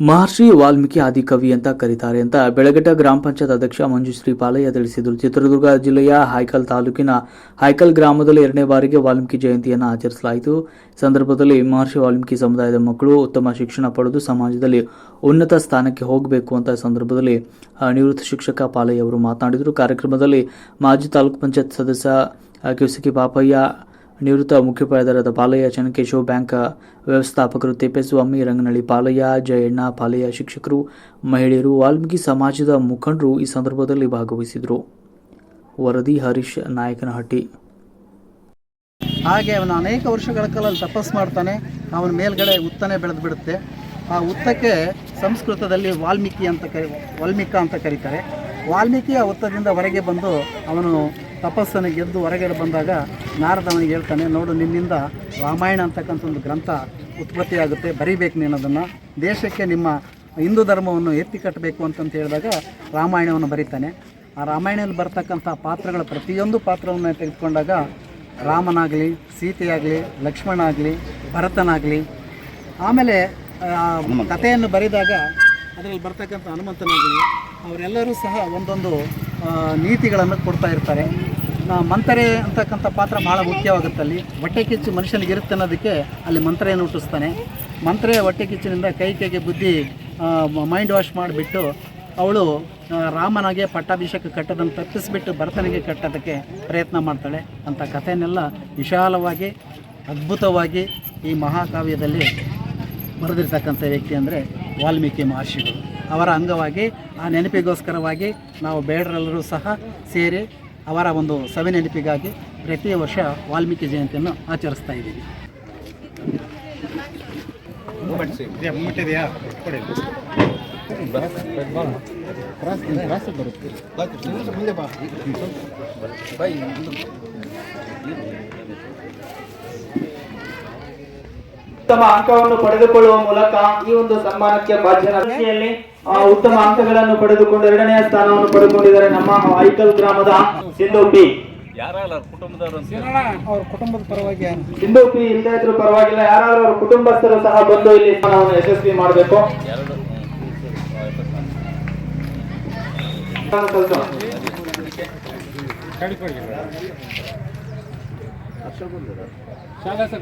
ಮಹರ್ಷಿ ವಾಲ್ಮೀಕಿ ಆದಿಕವಿ ಅಂತ ಕರೀತಾರೆ ಅಂತ ಬೆಳಗಟ್ಟ ಗ್ರಾಮ ಪಂಚಾಯತ್ ಅಧ್ಯಕ್ಷ ಮಂಜುಶ್ರೀ ಪಾಲಯ್ಯ ತಿಳಿಸಿದರು. ಚಿತ್ರದುರ್ಗ ಜಿಲ್ಲೆಯ ಹೈಕಲ್ ತಾಲೂಕಿನ ಹೈಕಲ್ ಗ್ರಾಮದಲ್ಲಿ ಎರಡನೇ ಬಾರಿಗೆ ವಾಲ್ಮೀಕಿ ಜಯಂತಿಯನ್ನು ಆಚರಿಸಲಾಯಿತು. ಸಂದರ್ಭದಲ್ಲಿ ಮಹರ್ಷಿ ವಾಲ್ಮೀಕಿ ಸಮುದಾಯದ ಮಕ್ಕಳು ಉತ್ತಮ ಶಿಕ್ಷಣ ಪಡೆದು ಸಮಾಜದಲ್ಲಿ ಉನ್ನತ ಸ್ಥಾನಕ್ಕೆ ಹೋಗಬೇಕು ಅಂತ ಸಂದರ್ಭದಲ್ಲಿ ನಿವೃತ್ತ ಶಿಕ್ಷಕ ಪಾಲಯ್ಯ ಅವರು ಮಾತನಾಡಿದರು. ಕಾರ್ಯಕ್ರಮದಲ್ಲಿ ಮಾಜಿ ತಾಲೂಕು ಪಂಚಾಯತ್ ಸದಸ್ಯ ಆ, ಕ್ಯುಸಿಕಿ ಪಾಪಯ್ಯ ನಿವೃತ್ತ ಮುಖ್ಯೋಪಾಧ್ಯಾಯರಾದ ಪಾಲಯ್ಯ, ಚನ್ನಕೇಶವ, ಬ್ಯಾಂಕ್ ವ್ಯವಸ್ಥಾಪಕರು ತಿಪ್ಪೇಸ್ವಾಮಿ ರಂಗನಳ್ಳಿ ಪಾಲಯ್ಯ, ಜಯಣ್ಣ ಪಾಲಯ್ಯ, ಶಿಕ್ಷಕರು, ಮಹಿಳೆಯರು, ವಾಲ್ಮೀಕಿ ಸಮಾಜದ ಮುಖಂಡರು ಈ ಸಂದರ್ಭದಲ್ಲಿ ಭಾಗವಹಿಸಿದರು. ವರದಿ ಹರೀಶ್ ನಾಯಕನಹಟ್ಟಿ. ಹಾಗೆ ಅವನು ಅನೇಕ ವರ್ಷಗಳ ಕಾಲ ತಪಸ್ ಮಾಡ್ತಾನೆ. ಅವನ ಮೇಲ್ಗಡೆ ಉತ್ತನೆ ಬೆಳೆದು ಬಿಡುತ್ತೆ. ಆ ಉತ್ತಕ್ಕೆ ಸಂಸ್ಕೃತದಲ್ಲಿ ವಾಲ್ಮೀಕಿ ಅಂತ ಕರಿ, ವಾಲ್ಮೀಕ ಅಂತ ಕರೀತಾರೆ. ವಾಲ್ಮೀಕಿಯ ಉತ್ತದಿಂದ ಹೊರಗೆ ಬಂದು ಅವನು ತಪಸ್ಸನ್ನು ಗೆದ್ದು ಹೊರಗೆ ಬಂದಾಗ ನಾರದವನಿಗೆ ಹೇಳ್ತಾನೆ ನೋಡು ನಿನ್ನಿಂದ ರಾಮಾಯಣ ಅಂತಕ್ಕಂಥ ಒಂದು ಗ್ರಂಥ ಉತ್ಪತ್ತಿಯಾಗುತ್ತೆ ಬರೀಬೇಕು ನೀನು ಅದನ್ನು. ದೇಶಕ್ಕೆ ನಿಮ್ಮ ಹಿಂದೂ ಧರ್ಮವನ್ನು ಎತ್ತಿ ಕಟ್ಟಬೇಕು ಅಂತಂತ ಹೇಳಿದಾಗ ರಾಮಾಯಣವನ್ನು ಬರೀತಾನೆ. ಆ ರಾಮಾಯಣದಲ್ಲಿ ಬರ್ತಕ್ಕಂಥ ಪಾತ್ರಗಳ ಪ್ರತಿಯೊಂದು ಪಾತ್ರವನ್ನು ತೆಗೆದುಕೊಂಡಾಗ ರಾಮನಾಗಲಿ ಸೀತೆಯಾಗಲಿ ಲಕ್ಷ್ಮಣ ಆಗಲಿ ಭರತನಾಗಲಿ ಆಮೇಲೆ ಕಥೆಯನ್ನು ಬರೆದಾಗ ಅದರಲ್ಲಿ ಬರ್ತಕ್ಕಂಥ ಹನುಮಂತನಾಗಲಿ ಅವರೆಲ್ಲರೂ ಸಹ ಒಂದೊಂದು ನೀತಿಗಳನ್ನು ಕೊಡ್ತಾ ಇರ್ತಾರೆ. ಮಂತ್ರೆ ಅಂತಕ್ಕಂಥ ಪಾತ್ರ ಭಾಳ ಮುಖ್ಯವಾಗುತ್ತೆ ಅಲ್ಲಿ. ಹೊಟ್ಟೆ ಕಿಚ್ಚು ಮನುಷ್ಯನಿಗೆ ಇರುತ್ತೆ ಅನ್ನೋದಕ್ಕೆ ಅಲ್ಲಿ ಮಂತ್ರೆಯನ್ನು ಹುಟ್ಟಿಸ್ತಾನೆ. ಮಂತ್ರೆ ಹೊಟ್ಟೆ ಕಿಚ್ಚಿನಿಂದ ಕೈ ಕೈಗೆ ಬುದ್ಧಿ ಮೈಂಡ್ ವಾಶ್ ಮಾಡಿಬಿಟ್ಟು ಅವಳು ರಾಮನಿಗೆ ಪಟ್ಟಾಭಿಷೇಕ ಕಟ್ಟೋದನ್ನು ತಪ್ಪಿಸಿಬಿಟ್ಟು ಭರತನಿಗೆ ಕಟ್ಟೋದಕ್ಕೆ ಪ್ರಯತ್ನ ಮಾಡ್ತಾಳೆ ಅಂಥ ಕಥೆಯನ್ನೆಲ್ಲ ವಿಶಾಲವಾಗಿ, ಅದ್ಭುತವಾಗಿ ಈ ಮಹಾಕಾವ್ಯದಲ್ಲಿ ಬರೆದಿರ್ತಕ್ಕಂಥ ವ್ಯಕ್ತಿ ಅಂದರೆ ವಾಲ್ಮೀಕಿ ಮಹರ್ಷಿಗಳು. ಅವರ ಅಂಗವಾಗಿ, ಆ ನೆನಪಿಗೋಸ್ಕರವಾಗಿ ನಾವು ಬೇಡರೆಲ್ಲರೂ ಸಹ ಸೇರಿ ಅವರ ಒಂದು ಸವಿ ನೆನಪಿಗಾಗಿ ಪ್ರತಿ ವರ್ಷ ವಾಲ್ಮೀಕಿ ಜಯಂತಿಯನ್ನು ಆಚರಿಸ್ತಾ ಇದ್ದೀವಿ. ಉತ್ತಮ ಅಂಕವನ್ನು ಪಡೆದುಕೊಳ್ಳುವ ಮೂಲಕ ಈ ಒಂದು ಸನ್ಮಾನಕ್ಕೆ ಬಾಧ್ಯತೆಯಲ್ಲಿ ಉತ್ತಮ ಅಂಕಗಳನ್ನು ಪಡೆದುಕೊಂಡು ಎರಡನೆಯ ಸ್ಥಾನವನ್ನು ಪಡೆದುಕೊಂಡಿದ್ದಾರೆ ನಮ್ಮ ಐಕಲ್ ಗ್ರಾಮದ ಸಿಂಧು ಪಿ. ಅವರ ಕುಟುಂಬದ ಪರವಾಗಿ ಸಿಂಧು ಪಿ ಇಲ್ಲದೇ ಇದ್ರೂ ಪರವಾಗಿಲ್ಲ ಯಾರಾದ್ರೂ ಅವ್ರ ಕುಟುಂಬಸ್ಥರು ಸಹ ಬಂದು ಇಲ್ಲಿ ಸ್ಥಾನವನ್ನು ಯಶಸ್ವಿ ಮಾಡಬೇಕು. 앞서 본대로 작아서.